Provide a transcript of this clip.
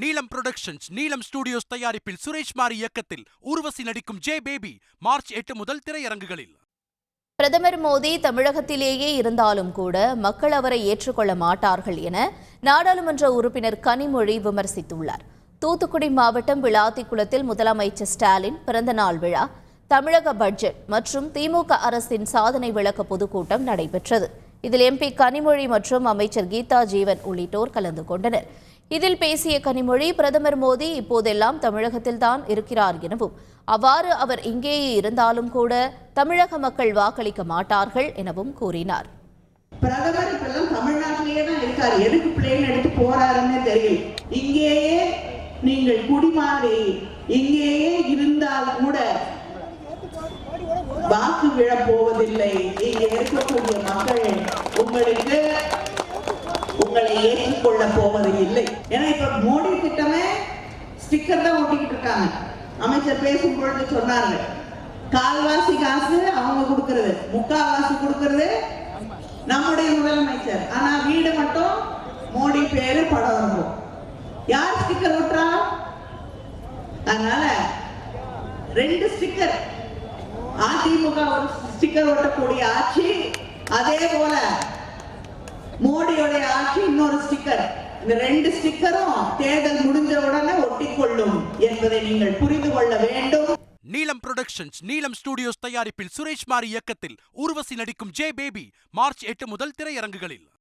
நீலம் புரொடக்ஷன்ஸ் நீலம் ஸ்டுடியோஸ் தயாரிப்பில் சுரேஷ் மாரி இயக்கத்தில் ஊர்வசி நடிக்கும் ஜே பேபி மார்ச் எட்டு முதல் திரையரங்குகளில். பிரதமர் மோடி தமிழகத்திலேயே இருந்தாலும் கூட மக்கள் அவரை ஏற்றுக்கொள்ள மாட்டார்கள் என நாடாளுமன்ற உறுப்பினர் கனிமொழி விமர்சித்துள்ளார். தூத்துக்குடி மாவட்டம் விளாத்திக்குளத்தில் முதலமைச்சர் ஸ்டாலின் பிறந்தநாள் விழா தமிழக பட்ஜெட் மற்றும் திமுக அரசின் சாதனை விளக்க பொதுக்கூட்டம் நடைபெற்றது. இதில் எம்பி கனிமொழி மற்றும் அமைச்சர் கீதா ஜீவன் உள்ளிட்டோர் கலந்து கொண்டனர். இதில் பேசிய கனிமொழி பிரதமர் மோடி இப்போதெல்லாம் தமிழகத்தில்தான் இருக்கிறார் எனவும் அவ்வாறு அவர் இங்கேயே இருந்தாலும் கூட தமிழக மக்கள் வாக்களிக்க மாட்டார்கள் எனவும் கூறினார். பிரதமர் இப்பெல்லாம் தமிழ்நாட்டிலேயே தான் இருக்கார். எதுக்கு பிளேன் எடுத்து போறாருன்னு தெரியும் இங்கேயே நீங்கள் குடிமாறி இங்கேயே இருந்தால் கூட வாக்கு விழப் போவதில்லை. இங்க இருக்கக்கூடிய மக்கள் உங்களுக்கு உங்களை ஏற்றுக்கொள்ள போவது இல்லை. ஏன்னா இப்ப மோடி திட்டமே ஸ்டிக்கர் தான் ஒட்டிக்கிட்டு இருக்காங்க. அமைச்சர் பேசும் பொழுது சொன்னாங்க கால்வாசி காசு அவங்க கொடுக்கறது. முக்கால்வாசி கொடுக்கறது நம்முடைய முதலமைச்சர். ஆனா வீடு மட்டும் மோடி பேரு படம் இருக்கும் யார் ஸ்டிக்கர் ஒட்டுறா? அதனால ரெண்டு ஸ்டிக்கர் அதிமுக ஒரு ஸ்டிக்கர் ஒட்டக்கூடிய ஆட்சி அதே போல மோடியோடைய ஆட்சி இன்னொரு ஸ்டிக்கர். இந்த ரெண்டு ஸ்டிக்கரும் தேர்தல் முடிஞ்ச உடனே ஒட்டிக்கொள்ளும் என்பதை நீங்கள் புரிந்து கொள்ள வேண்டும். நீலம் புரொடக்ஷன்ஸ் நீலம் ஸ்டுடியோஸ் தயாரிப்பில் சுரேஷ் மாரி இயக்கத்தில் ஊர்வசி நடிக்கும் ஜே பேபி மார்ச் எட்டு முதல் திரையரங்குகளில்.